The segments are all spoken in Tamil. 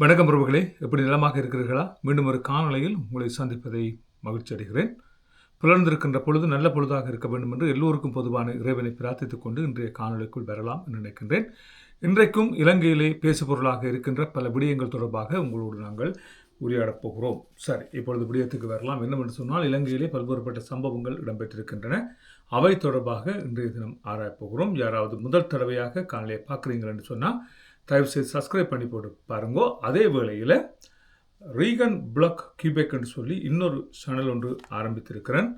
வணக்கம் பிரபுகளே எப்படி நிலமாக இருக்கிறீர்களா? மீண்டும் ஒரு காணொலியில் உங்களை சந்திப்பதை மகிழ்ச்சி அடைகிறேன். புலர்ந்திருக்கின்ற பொழுது நல்ல பொழுதாக இருக்க வேண்டும் என்று எல்லோருக்கும் பொதுவான இறைவனை பிரார்த்தித்துக் கொண்டு இன்றைய காணொலிக்குள் வரலாம் என்று நினைக்கின்றேன். இன்றைக்கும் இலங்கையிலே பேசுபொருளாக இருக்கின்ற பல விடயங்கள் தொடர்பாக உங்களோடு நாங்கள் உரையாடப் போகிறோம். சரி இப்பொழுது விடயத்துக்கு வரலாம். என்னவென்று சொன்னால் இலங்கையிலே பல்வேறுபட்ட சம்பவங்கள் இடம்பெற்றிருக்கின்றன. அவை தொடர்பாக இன்றைய தினம் ஆராயப் போகிறோம். யாராவது முதல் தடவையாக காணொலியை பார்க்குறீங்கள் என்று சொன்னால் தயவு செய்து சப்ஸ்கிரைப் பண்ணி போட்டு பாருங்கோ. அதே வேளையில் ரீகன் பிளாக் கியூபெக்னு சொல்லி இன்னொரு சேனல் ஒன்று ஆரம்பித்திருக்கிறேன்.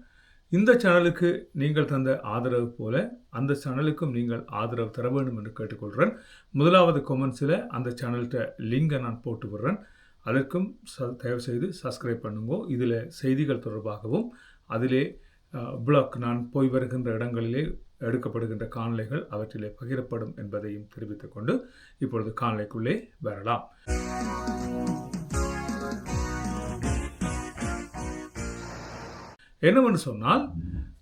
இந்த சேனலுக்கு நீங்கள் தந்த ஆதரவு போல அந்த சேனலுக்கும் நீங்கள் ஆதரவு தர வேண்டும் என்று கேட்டுக்கொள்கிறேன். முதலாவது கொமெண்ட்ஸில் அந்த சேனல்கிட்ட லிங்கை நான் போட்டு விடுறேன். அதற்கும் ச தயவு செய்து சப்ஸ்கிரைப் பண்ணுங்கோ. இதில் செய்திகள் தொடர்பாகவும் அதிலே பிளாக் நான் போய் வருகின்ற இடங்களிலே எடுக்கப்படுகின்ற காணொளிகள் அவற்றிலே பகிரப்படும் என்பதையும் தெரிவித்துக் கொண்டு இப்பொழுது காணொளிக்குள்ளே வரலாம். என்னவென்று சொன்னால்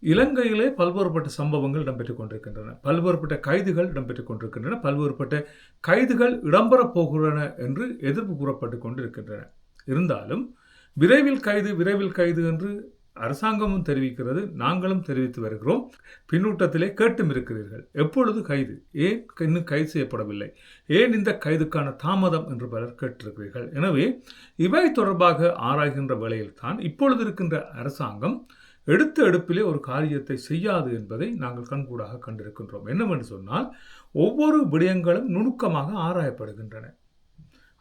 இலங்கையிலே பல்வேறுபட்ட சம்பவங்கள் இடம்பெற்றுக் கொண்டிருக்கின்றன. பல்வேறுபட்ட கைதுகள் இடம்பெற்றுக் கொண்டிருக்கின்றன. பல்வேறுபட்ட கைதுகள் இடம்பெறப் போகின்றன என்று எதிர்ப்பு கூறப்பட்டு கொண்டிருக்கின்றன. இருந்தாலும் விரைவில் கைது விரைவில் கைது என்று அரசாங்கமும் தெரிவிக்கிறது நாங்களும் தெரிவித்து வருகிறோம். பின்னூட்டத்திலே கேட்டும் இருக்கிறீர்கள். எப்பொழுது கைது? ஏன் இன்னும் கைது செய்யப்படவில்லை? ஏன் இந்த கைதுக்கான தாமதம் என்று பலர் கேட்டிருக்கிறீர்கள்? எனவே இவை தொடர்பாக ஆராய்கின்ற வேளையில்தான் இப்பொழுது இருக்கின்ற அரசாங்கம் எடுத்த எடுப்பிலே ஒரு காரியத்தை செய்யாது என்பதை நாங்கள் கண்கூடாக கண்டிருக்கின்றோம். என்னவென்று சொன்னால் ஒவ்வொரு விடயங்களும் நுணுக்கமாக ஆராயப்படுகின்றன.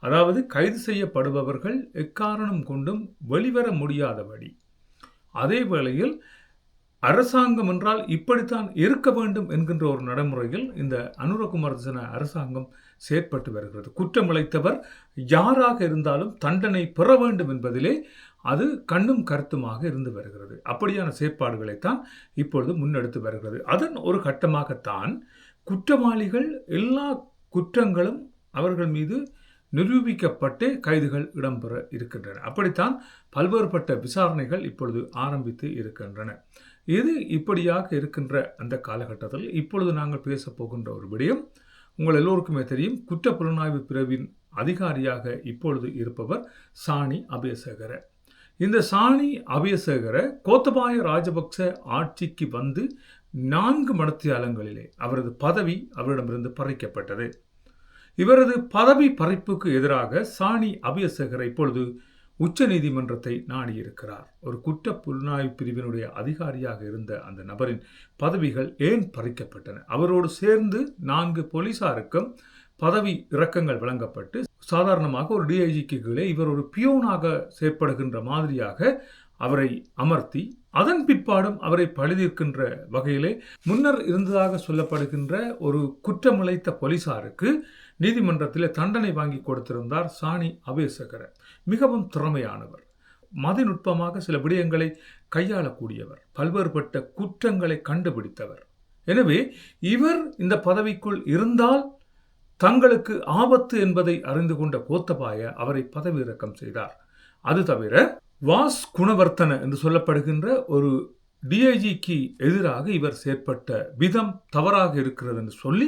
அதாவது கைது செய்யப்படுபவர்கள் எக்காரணம் கொண்டும் வெளிவர முடியாதபடி. அதே வேளையில் அரசாங்கம் என்றால் இப்படித்தான் இருக்க வேண்டும் என்கின்ற ஒரு நடைமுறையில் இந்த அனுரகுமார் தின அரசாங்கம் செயற்பட்டு வருகிறது. குற்றம் இழைத்தவர் யாராக இருந்தாலும் தண்டனை பெற வேண்டும் என்பதிலே அது கண்ணும் கருத்துமாக இருந்து வருகிறது. அப்படியான செயற்பாடுகளைத்தான் இப்பொழுது முன்னெடுத்து வருகிறது. அதன் ஒரு கட்டமாகத்தான் குற்றவாளிகள் எல்லா குற்றங்களும் அவர்கள் மீது நிரூபிக்கப்பட்டே கைதுகள் இடம்பெற இருக்கின்றன. அப்படித்தான் பல்வேறுபட்ட விசாரணைகள் இப்பொழுது ஆரம்பித்து இருக்கின்றன. இது இப்படியாக இருக்கின்ற அந்த காலகட்டத்தில் இப்பொழுது நாங்கள் பேசப் போகின்ற ஒரு விடயம். உங்கள் எல்லோருக்குமே தெரியும் குற்ற புலனாய்வு பிரிவின் அதிகாரியாக இப்பொழுது இருப்பவர் சாணி அபயசேகர. இந்த சாணி அபயசேகர கோத்தபாய ராஜபக்ச ஆட்சிக்கு வந்து நான்கு மடத்தியாலங்களிலே அவரது பதவி அவரிடமிருந்து பறிக்கப்பட்டது. இவரது பதவி பறிப்புக்கு எதிராக சாணி அபியசகர் இப்பொழுது உச்ச நீதிமன்றத்தை நாடியிருக்கிறார். ஒரு குற்ற புலனாய்வு பிரிவினுடைய அதிகாரியாக இருந்த அந்த நபரின் பதவிகள் ஏன் பறிக்கப்பட்டன? அவரோடு சேர்ந்து நான்கு போலீசாருக்கும் பதவி இறக்கங்கள் வழங்கப்பட்டு சாதாரணமாக ஒரு டிஐஜிக்கு கீழே இவர் ஒரு பியோனாக செயற்படுகின்ற மாதிரியாக அவரை அமர்த்தி அதன் பிற்பாடும் அவரை பழுதிருக்கின்ற வகையிலே முன்னர் இருந்ததாக சொல்லப்படுகின்ற ஒரு குற்றமுளைத்த போலீசாருக்கு நீதிமன்றத்தில் தண்டனை வாங்கி கொடுத்திருந்தார் சாணி அபேசகர. மிகவும் திறமையானவர். மதிநுட்பமாக சில விடயங்களை கையாளக்கூடியவர். பல்வேறுபட்ட குற்றங்களை கண்டுபிடித்தவர். எனவே இவர் இந்த பதவிக்குள் இருந்தால் தங்களுக்கு ஆபத்து என்பதை அறிந்து கொண்ட கோத்தபாய அவரை பதவி இறக்கம் செய்தார். அது தவிர வாஸ் குணவர்த்தன என்று சொல்லப்படுகின்ற ஒரு டிஐஜிக்கு எதிராக இவர் செயற்பட்ட விதம் தவறாக இருக்கிறது என்று சொல்லி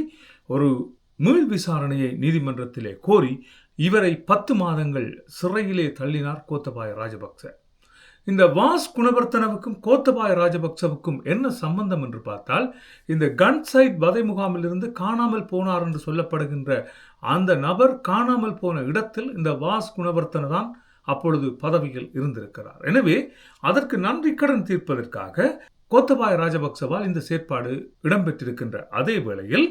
ஒரு மீள் விசாரணையை நீதிமன்றத்திலே கோரி இவரை பத்து மாதங்கள் சிறையிலே தள்ளினார் கோத்தபாய ராஜபக்ச. இந்த வாஸ் குணவர்த்தனவுக்கும் கோத்தபாய ராஜபக்சவுக்கும் என்ன சம்பந்தம் என்று பார்த்தால் இந்த கன் சைட் வதை முகாமிலிருந்து காணாமல் போனார் என்று சொல்லப்படுகின்ற அந்த நபர் காணாமல் போன இடத்தில் இந்த வாஸ் குணவர்த்தன தான் அப்பொழுது பதவியில் இருந்திருக்கிறார். எனவே அதற்கு நன்றி கடன் தீர்ப்பதற்காக கோத்தபாய ராஜபக்சவால் இந்த செயற்பாடு இடம்பெற்றிருக்கின்ற அதே வேளையில்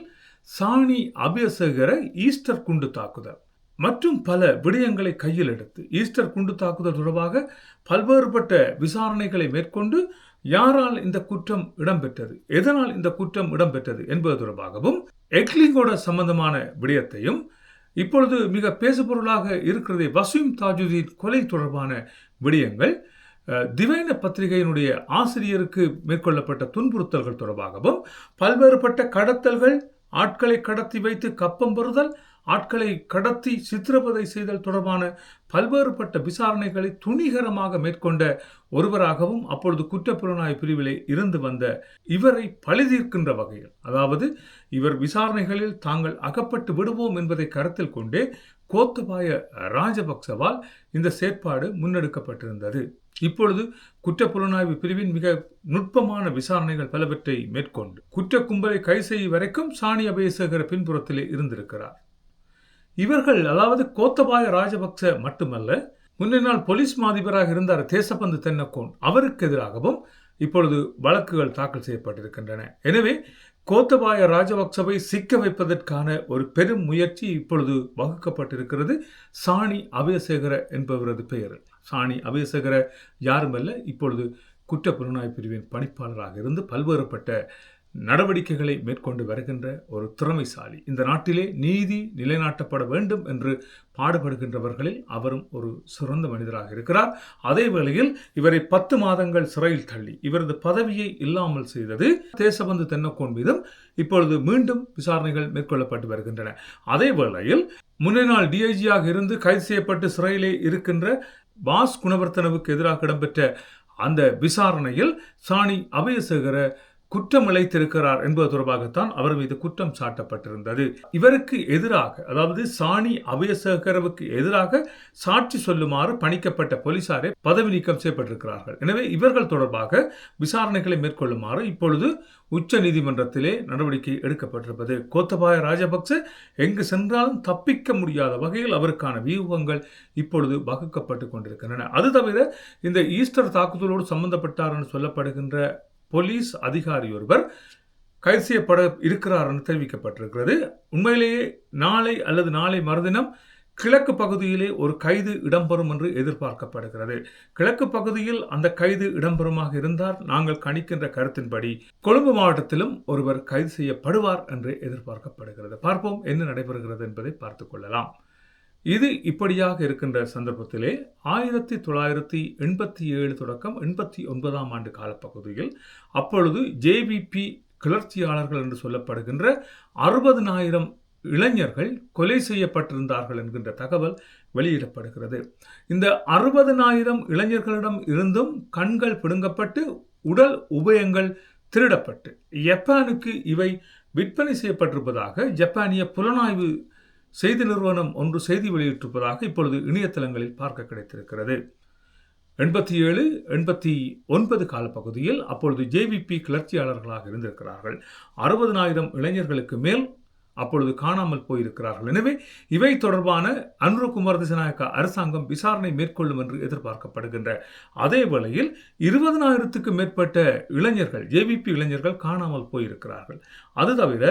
சாணி அபியசகர ஈஸ்டர் குண்டு தாக்குதல் மற்றும் பல விடயங்களை கையில் எடுத்து ஈஸ்டர் குண்டு தாக்குதல் தொடர்பாக பல்வேறுபட்ட விசாரணைகளை மேற்கொண்டு யாரால் இந்த குற்றம் இடம்பெற்றது எதனால் இந்த குற்றம் இடம்பெற்றது என்பது தொடர்பாகவும் எக்லிங்கோட சம்பந்தமான விடயத்தையும் இப்பொழுது மிக பேசுபொருளாக இருக்கிறதே வசீம் தாஜுதீன் கொலை தொடர்பான விடயங்கள் திவைன பத்திரிகையினுடைய ஆசிரியருக்கு மேற்கொள்ளப்பட்ட துன்புறுத்தல்கள் தொடர்பாகவும் பல்வேறுபட்ட கடத்தல்கள் ஆட்களை கடத்தி வைத்து கப்பம் பெறுதல் ஆட்களை கடத்தி சித்திரவதை செய்தல் தொடர்பான பல்வேறுபட்ட விசாரணைகளை துணிகரமாக மேற்கொண்ட ஒருவராகவும் அப்பொழுது குற்றப்புலனாய் பிரிவிலே இருந்து வந்த இவரை பழிதீர்க்கின்ற வகையில் அதாவது இவர் விசாரணைகளில் தாங்கள் அகப்பட்டு விடுவோம் என்பதை கருத்தில் கொண்டே கோத்தபாய ராஜபக்சவால் இந்த செயற்பாடு முன்னெடுக்கப்பட்டிருந்தது. இப்பொழுது குற்றப்புலனாய்வு பிரிவின் மிக நுட்பமான விசாரணைகள் பலவற்றை மேற்கொண்டு குற்ற கும்பலை கை செய்யும் வரைக்கும் சாணி அபயசேகர பின்புறத்திலே இருந்திருக்கிறார். இவர்கள் அதாவது கோத்தபாய ராஜபக்ச மட்டுமல்ல முன்னே நாள் போலீஸ் மாதிபராக இருந்தார் தேசப்பந்து தென்னக்கோன். அவருக்கு எதிராகவும் இப்பொழுது வழக்குகள் தாக்கல் செய்யப்பட்டிருக்கின்றன. எனவே கோத்தபாய ராஜபக்சவை சிக்க வைப்பதற்கான ஒரு பெரும் முயற்சி இப்பொழுது வகுக்கப்பட்டிருக்கிறது. சாணி அபயசேகர என்பவரது பெயர். சாணி அபயசேகர யாருமல்ல இப்பொழுது குற்ற புலனாய்வு பிரிவின் பணிப்பாளராக இருந்து பல்வேறுபட்ட நடவடிக்கைகளை மேற்கொண்டு வருகின்ற ஒரு திறமைசாலி. இந்த நாட்டிலே நீதி நிலைநாட்டப்பட வேண்டும் என்று பாடுபடுகின்றவர்களில் அவரும் ஒரு சிறந்த மனிதராக இருக்கிறார். அதே வேளையில் இவரை பத்து மாதங்கள் சிறையில் தள்ளி இவரது பதவியை இல்லாமல் செய்தது தேசபந்து தென்னக்கோன் மீதும் இப்பொழுது மீண்டும் விசாரணைகள் மேற்கொள்ளப்பட்டு வருகின்றன. அதே வேளையில் முன்னே நாள் டிஐஜியாக இருந்து கைது செய்யப்பட்டு சிறையிலே இருக்கின்ற பாஸ் குணவர்த்தனவுக்கு எதிராக இடம்பெற்ற அந்த விசாரணையில் சாணி அபயசேகர குற்றம் இழைத்திருக்கிறார் என்பது தொடர்பாகத்தான் அவர் மீது குற்றம் சாட்டப்பட்டிருந்தது. இவருக்கு எதிராக அதாவது சாணி அபயசகரவுக்கு எதிராக சாட்சி சொல்லுமாறு பணிக்கப்பட்ட போலீசாரை பதவி நீக்கம் செய்யப்பட்டிருக்கிறார்கள். எனவே இவர்கள் தொடர்பாக விசாரணைகளை மேற்கொள்ளுமாறு இப்பொழுது உச்ச நீதிமன்றத்திலே நடவடிக்கை எடுக்கப்பட்டிருப்பது. கோத்தபாய ராஜபக்ச எங்கு சென்றாலும் தப்பிக்க முடியாத வகையில் அவருக்கான வியூகங்கள் இப்பொழுது வகுக்கப்பட்டு கொண்டிருக்கின்றன. அது தவிர இந்த ஈஸ்டர் தாக்குதலோடு சம்பந்தப்பட்டார் என்று சொல்லப்படுகின்ற போலீஸ் அதிகாரி ஒருவர் கைது செய்யப்பட இருக்கிறார் என்று தெரிவிக்கப்பட்டிருக்கிறது. உண்மையிலேயே நாளை அல்லது நாளை மறுதினம் கிழக்கு பகுதியிலே ஒரு கைது இடம்பெறும் என்று எதிர்பார்க்கப்படுகிறது. கிழக்கு பகுதியில் அந்த கைது இடம்பெறுமாக இருந்தால் நாங்கள் கணிக்கின்ற கருத்தின்படி கொழும்பு மாவட்டத்திலும் ஒருவர் கைது செய்யப்படுவார் என்று எதிர்பார்க்கப்படுகிறது. பார்ப்போம் என்ன நடைபெறுகிறது என்பதை பார்த்துக் கொள்ளலாம். இது இப்படியாக இருக்கின்ற சந்தர்ப்பத்திலே ஆயிரத்தி தொள்ளாயிரத்தி எண்பத்தி ஏழு தொடக்கம் எண்பத்தி ஒன்பதாம் ஆண்டு காலப்பகுதியில் அப்பொழுது ஜேவிபி கிளர்ச்சியாளர்கள் என்று சொல்லப்படுகின்ற அறுபதுனாயிரம் இளைஞர்கள் கொலை செய்யப்பட்டிருந்தார்கள் என்கின்ற தகவல் வெளியிடப்படுகிறது. இந்த அறுபதுனாயிரம் இளைஞர்களிடம் இருந்தும் கண்கள் பிடுங்கப்பட்டு உடல் உபயங்கள் திருடப்பட்டு. ஜப்பானுக்கு இவை விற்பனை செய்யப்பட்டிருப்பதாக ஜப்பானிய புலனாய்வு செய்தி நிறுவனம் ஒன்று செய்தி வெளியிட்டிருப்பதாக இப்பொழுது இணையதளங்களில் பார்க்க கிடைத்திருக்கிறது. எண்பத்தி ஏழு எண்பத்தி ஒன்பது காலப்பகுதியில் அப்பொழுது ஜேவிபி கிளர்ச்சியாளர்களாக இருந்திருக்கிறார்கள். அறுபதனாயிரம் இளைஞர்களுக்கு மேல் அப்பொழுது காணாமல் போயிருக்கிறார்கள். எனவே இவை தொடர்பான அனுரகுமார் திசநாயக்க அரசாங்கம் விசாரணை மேற்கொள்ளும் என்று எதிர்பார்க்கப்படுகின்ற அதே வேளையில் இருபதனாயிரத்துக்கு மேற்பட்ட இளைஞர்கள் ஜேவிபி இளைஞர்கள் காணாமல் போயிருக்கிறார்கள். அது தவிர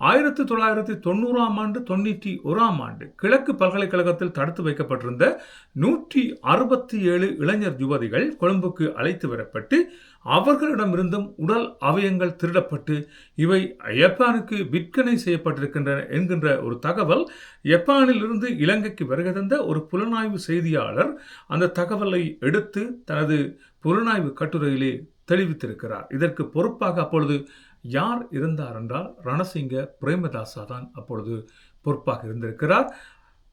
ஆயிரத்தி தொள்ளாயிரத்தி தொண்ணூறாம் ஆண்டு தொண்ணூற்றி ஓராம் ஆண்டு கிழக்கு பல்கலைக்கழகத்தில் தடுத்து வைக்கப்பட்டிருந்த நூற்றி அறுபத்தி ஏழு இளைஞர் யுவதிகள் கொழும்புக்கு அழைத்து வரப்பட்டு அவர்களிடமிருந்தும் உடல் அவயங்கள் திருடப்பட்டு இவை ஜப்பானுக்கு விற்பனை செய்யப்பட்டிருக்கின்றன என்கின்ற ஒரு தகவல் ஜப்பானிலிருந்து இலங்கைக்கு வருகை தந்த ஒரு புலனாய்வு செய்தியாளர் அந்த தகவலை எடுத்து தனது புலனாய்வு கட்டுரையிலே தெளிவித்திருக்கிறார். இதற்கு பொறுப்பாக அப்பொழுது யார் இருந்தார் என்றால் ரணசிங்க பிரேமதாசா தான் அப்பொழுது பொறுப்பாக இருந்திருக்கிறார்.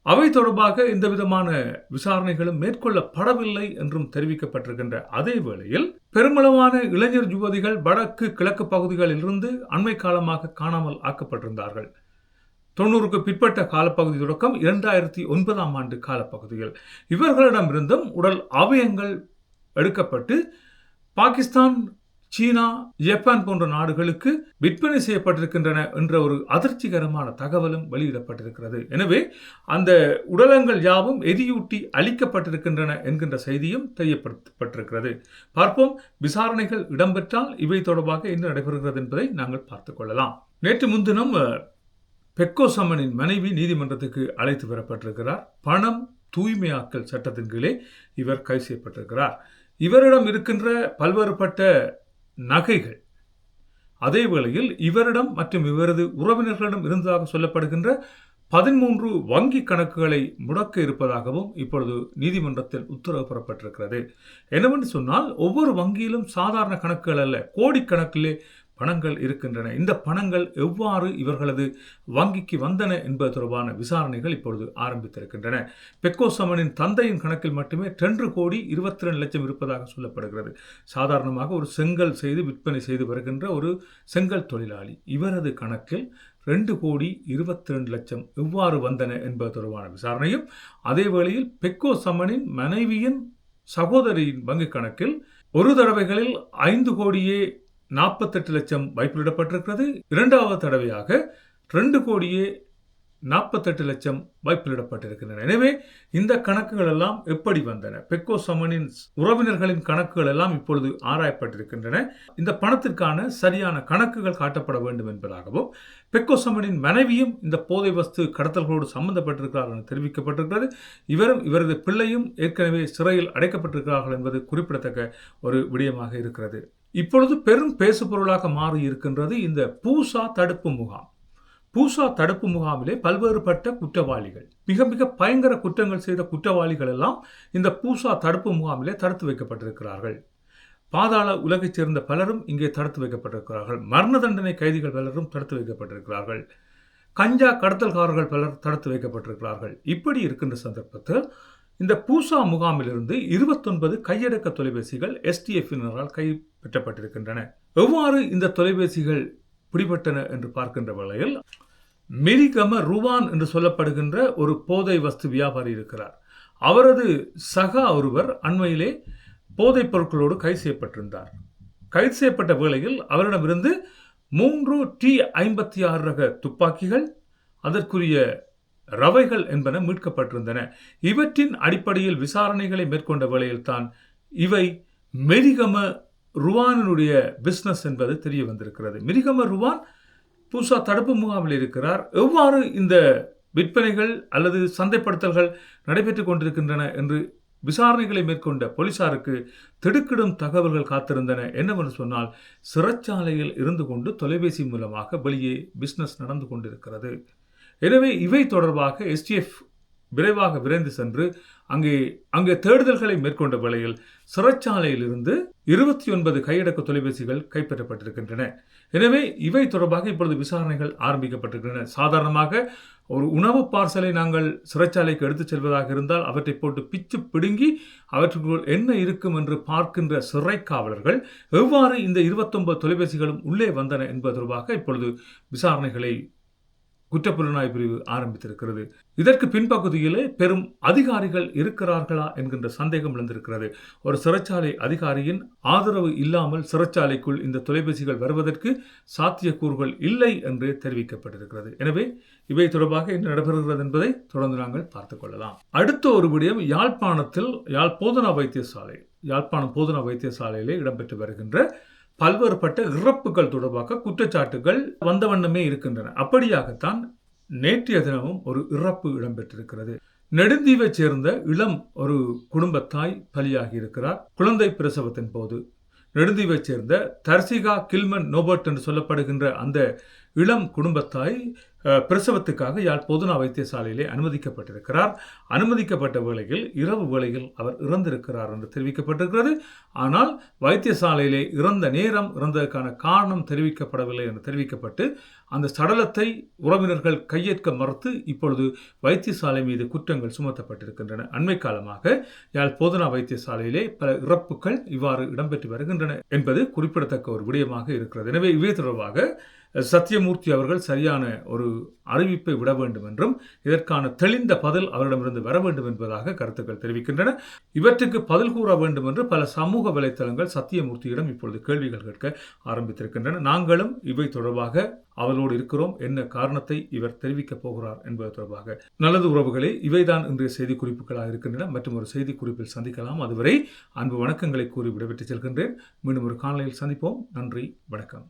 அவை தொடர்பாக எந்த விதமான விசாரணைகளும் மேற்கொள்ளப்படவில்லை என்றும் தெரிவிக்கப்பட்டிருக்கின்ற அதே வேளையில் பெருமளவான இளைஞர் யுவதிகள் வடக்கு கிழக்கு பகுதிகளில் இருந்து அண்மை காலமாக காணாமல் ஆக்கப்பட்டிருந்தார்கள். தொண்ணூறுக்கு பிற்பட்ட காலப்பகுதி தொடக்கம் இரண்டாயிரத்தி ஒன்பதாம் ஆண்டு காலப்பகுதியில். இவர்களிடமிருந்தும் உடல் அவயங்கள் எடுக்கப்பட்டு பாகிஸ்தான் சீனா ஜப்பான் போன்ற நாடுகளுக்கு விற்பனை செய்யப்பட்டிருக்கின்றன என்ற ஒரு அதிர்ச்சிகரமான தகவலும் வெளியிடப்பட்டிருக்கிறது. எனவே அந்த உடலங்கள் யாவும் எரியூட்டி அளிக்கப்பட்டிருக்கின்றன என்கின்ற செய்தியும் தெரியப்படுத்தப்பட்டிருக்கிறது. பார்ப்போம் விசாரணைகள் இடம்பெற்றால் இவை தொடர்பாக என்ன நடைபெறுகிறது என்பதை நாங்கள் பார்த்துக் கொள்ளலாம். நேற்று முன்தினம் பெக்கோ சம்மனின் மனைவி நீதிமன்றத்துக்கு அழைத்து வரப்பட்டிருக்கிறார். பணம் தூய்மையாக்கல் சட்டத்தின் கீழே இவர் கைது செய்யப்பட்டிருக்கிறார். இவரிடம் இருக்கின்ற பல்வேறுபட்ட நகைகள். அதே வேளையில் இவரிடம் மற்றும் இவரது உறவினர்களிடம் இருந்ததாக சொல்லப்படுகின்ற பதிமூன்று வங்கி கணக்குகளை முடக்க இருப்பதாகவும் இப்பொழுது நீதிமன்றத்தில் உத்தரவு பெறப்பட்டிருக்கிறது. என்னவென்று சொன்னால் ஒவ்வொரு வங்கியிலும் சாதாரண கணக்குகள் அல்ல கோடிக்கணக்கிலே பணங்கள் இருக்கின்றன. இந்த பணங்கள் எவ்வாறு இவர்களது வங்கிக்கு வந்தன என்பது தொடர்பான விசாரணைகள் இப்பொழுது ஆரம்பித்திருக்கின்றன. பெக்கோ சமனின் தந்தையின் கணக்கில் மட்டுமே ரெண்டு கோடி இருபத்தி ரெண்டு லட்சம் இருப்பதாக சொல்லப்படுகிறது. சாதாரணமாக ஒரு செங்கல் செய்து விற்பனை செய்து வருகின்ற ஒரு செங்கல் தொழிலாளி இவரது கணக்கில் ரெண்டு கோடி இருபத்தி ரெண்டு லட்சம் எவ்வாறு வந்தன என்பது தொடர்பான விசாரணையும் அதே வேளையில் பெக்கோ சமனின் மனைவியின் சகோதரியின் வங்கிக் கணக்கில் ஒரு தடவைகளில் ஐந்து கோடியே நாற்பத்தெட்டு லட்சம் வைப்பிலிடப்பட்டிருக்கிறது இரண்டாவது தடவையாக ரெண்டு கோடியே நாற்பத்தெட்டு லட்சம் வைப்பிலிடப்பட்டிருக்கின்றன எனவே இந்த கணக்குகள் எல்லாம் எப்படி வந்தன? பெக்கோ சமனின் உறவினர்களின் கணக்குகள் எல்லாம் இப்பொழுது ஆராயப்பட்டிருக்கின்றன. இந்த பணத்திற்கான சரியான கணக்குகள் காட்டப்பட வேண்டும் என்பதாகவும் பெக்கோ சமனின் மனைவியும் இந்த போதை வஸ்து கடத்தல்களோடு சம்பந்தப்பட்டிருக்கிறார் என தெரிவிக்கப்பட்டிருக்கிறது. இவரும் இவரது பிள்ளையும் ஏற்கனவே சிறையில் அடைக்கப்பட்டிருக்கிறார்கள் என்பது குறிப்பிடத்தக்க ஒரு விடயமாக இருக்கிறது. இப்பொழுது பெரும் பேசுபொருளாக மாறி இருக்கின்றது இந்த பூசா தடுப்பு முகாம். பூசா தடுப்பு முகாமிலே பல்வேறுபட்ட குற்றவாளிகள் மிக மிக பயங்கர குற்றங்கள் செய்த குற்றவாளிகள் எல்லாம் இந்த பூசா தடுப்பு முகாமிலே தடுத்து வைக்கப்பட்டிருக்கிறார்கள். பாதாள உலகைச் சேர்ந்த பலரும் இங்கே தடுத்து வைக்கப்பட்டிருக்கிறார்கள். மரண தண்டனை கைதிகள் பலரும் தடுத்து வைக்கப்பட்டிருக்கிறார்கள். கஞ்சா கடத்தல்காரர்கள் பலர் தடுத்து வைக்கப்பட்டிருக்கிறார்கள். இப்படி இருக்கின்ற சந்தர்ப்பத்தில் இந்த பூசா முகாமிலிருந்து இருபத்தொன்பது கையடக்க தொலைபேசிகள் எஸ்டிஎஃபினரால் கைப்பற்றப்பட்டிருக்கின்றன. எவ்வாறு இந்த தொலைபேசிகள் பிடிபட்டன என்று பார்க்கின்ற வேளையில் மெரிகம ருவான் என்று சொல்லப்படுகின்ற ஒரு போதை வஸ்து வியாபாரி இருக்கிறார். அவரது சகா ஒருவர் அண்மையிலே போதைப் பொருட்களோடு கைது செய்யப்பட்டிருந்தார். கைது செய்யப்பட்ட வேளையில் அவரிடமிருந்து மூன்று டி ஐம்பத்தி ஆறு ரக துப்பாக்கிகள் அதற்குரிய ரவைகள் என்பன மீட்கப்பட்டிருந்தன. இவற்றின் அடிப்படையில் விசாரணைகளை மேற்கொண்ட வேளையில்தான் இவை மெரிகம ருவானினுடைய பிஸ்னஸ் என்பது தெரிய வந்திருக்கிறது. மிரிகம ருவான் பூசா தடுப்பு முகாமில் இருக்கிறார். எவ்வாறு இந்த விற்பனைகள் அல்லது சந்தைப்படுத்தல்கள் நடைபெற்றுக் கொண்டிருக்கின்றன என்று விசாரணைகளை மேற்கொண்ட போலீசாருக்கு திடுக்கிடும் தகவல்கள் காத்திருந்தன என்னவென்று சொன்னால் சிறைச்சாலையில் இருந்து கொண்டு தொலைபேசி மூலமாக வெளியே பிஸ்னஸ் நடந்து கொண்டிருக்கிறது. எனவே இவை தொடர்பாக எஸ்டிஎஃப் விரைவாக விரைந்து சென்று அங்கே அங்கே தேடுதல்களை மேற்கொண்ட வேளையில் சிறைச்சாலையிலிருந்து இருபத்தி ஒன்பது கையடக்க தொலைபேசிகள் கைப்பற்றப்பட்டிருக்கின்றன. எனவே இவை தொடர்பாக இப்பொழுது விசாரணைகள் ஆரம்பிக்கப்பட்டிருக்கின்றன. சாதாரணமாக ஒரு உணவு பார்சலை நாங்கள் சிறைச்சாலைக்கு எடுத்துச் செல்வதாக இருந்தால் அவற்றை போட்டு பிச்சு பிடுங்கி அவற்றுக்குள் என்ன இருக்கும் என்று பார்க்கின்ற சிறை காவலர்கள் எவ்வாறு இந்த இருபத்தொன்பது தொலைபேசிகளும் உள்ளே வந்தன என்பது தொடர்பாக இப்பொழுது விசாரணைகளை குற்றப்புலனாய் பிரிவு ஆரம்பித்திருக்கிறது. இதற்கு பின்பகுதியிலே பெரும் அதிகாரிகள் இருக்கிறார்களா என்கின்ற சந்தேகம் எழுந்திருக்கிறது. ஒரு சிறைச்சாலை அதிகாரியின் ஆதரவு இல்லாமல் சிறைச்சாலைக்குள் இந்த தொலைபேசிகள் வருவதற்கு சாத்தியக்கூறுகள் இல்லை என்று தெரிவிக்கப்பட்டிருக்கிறது. எனவே இவை தொடர்பாக என்ன நடைபெறுகிறது என்பதை தொடர்ந்து நாங்கள் பார்த்துக் கொள்ளலாம். அடுத்த ஒரு விடயம் யாழ்ப்பாணத்தில் யாழ் போதனா வைத்தியசாலை யாழ்ப்பாணம் போதனா வைத்தியசாலையிலே இடம்பெற்று வருகின்ற பல்வேறுபட்ட இறப்புகள் தொடர்பாக குற்றச்சாட்டுகள் வந்த வண்ணமே இருக்கின்றன. அப்படியாகத்தான் நேற்றைய தினமும் ஒரு இறப்பு இடம்பெற்றிருக்கிறது. நெடுந்தீவைச் சேர்ந்த இளம் ஒரு குடும்பத்தாய் பலியாகி இருக்கிறார் குழந்தை பிரசவத்தின் போது நெடுந்தீவை சேர்ந்த தர்சிகா கில்மன் நோபர்ட் என்று சொல்லப்படுகின்ற அந்த இளம் குடும்பத்தாய் பிரசவத்துக்காக யாழ் பொதுனா வைத்தியசாலையிலே அனுமதிக்கப்பட்டிருக்கிறார். அனுமதிக்கப்பட்ட வேளையில் இரவு வேளையில் அவர் இறந்திருக்கிறார் என்று தெரிவிக்கப்பட்டிருக்கிறது. ஆனால் வைத்தியசாலையிலே இறந்த நேரம் இறந்ததற்கான காரணம் தெரிவிக்கப்படவில்லை என்று தெரிவிக்கப்பட்டு அந்த சடலத்தை உறவினர்கள் கையேற்க மறுத்து இப்பொழுது வைத்தியசாலை மீது குற்றங்கள் சுமத்தப்பட்டிருக்கின்றன. அண்மை காலமாக யாழ் போதனா வைத்தியசாலையிலே பல இறப்புகள் இவ்வாறு இடம்பெற்று வருகின்றன என்பது குறிப்பிடத்தக்க ஒரு விடயமாக இருக்கிறது. எனவே இவை தொடர்பாக சத்தியமூர்த்தி அவர்கள் சரியான ஒரு அறிவிப்பை விட வேண்டும் என்றும் இதற்கான தெளிந்த பதில் அவரிடமிருந்து வர வேண்டும் என்பதாக கருத்துக்கள் தெரிவிக்கின்றன. இவற்றுக்கு பதில் கூற வேண்டும் என்று பல சமூக வலைத்தளங்கள் சத்தியமூர்த்தியிடம் இப்பொழுது கேள்விகள் கேட்க ஆரம்பித்திருக்கின்றன. நாங்களும் இவை தொடர்பாக அவர்களோடு இருக்கிறோம். என்ன காரணத்தை இவர் தெரிவிக்கப் போகிறார் என்பது தொடர்பாக நல்லது உறவுகளே இவைதான் இன்றைய செய்தி குறிப்புகளாக இருக்கின்றன. மற்றும் ஒரு செய்தி குறிப்பில் சந்திக்கலாம். அதுவரை அன்பு வணக்கங்களை கூறி விடைபெற்று செல்கின்றேன். மீண்டும் ஒரு காணொலியில் சந்திப்போம். நன்றி வணக்கம்.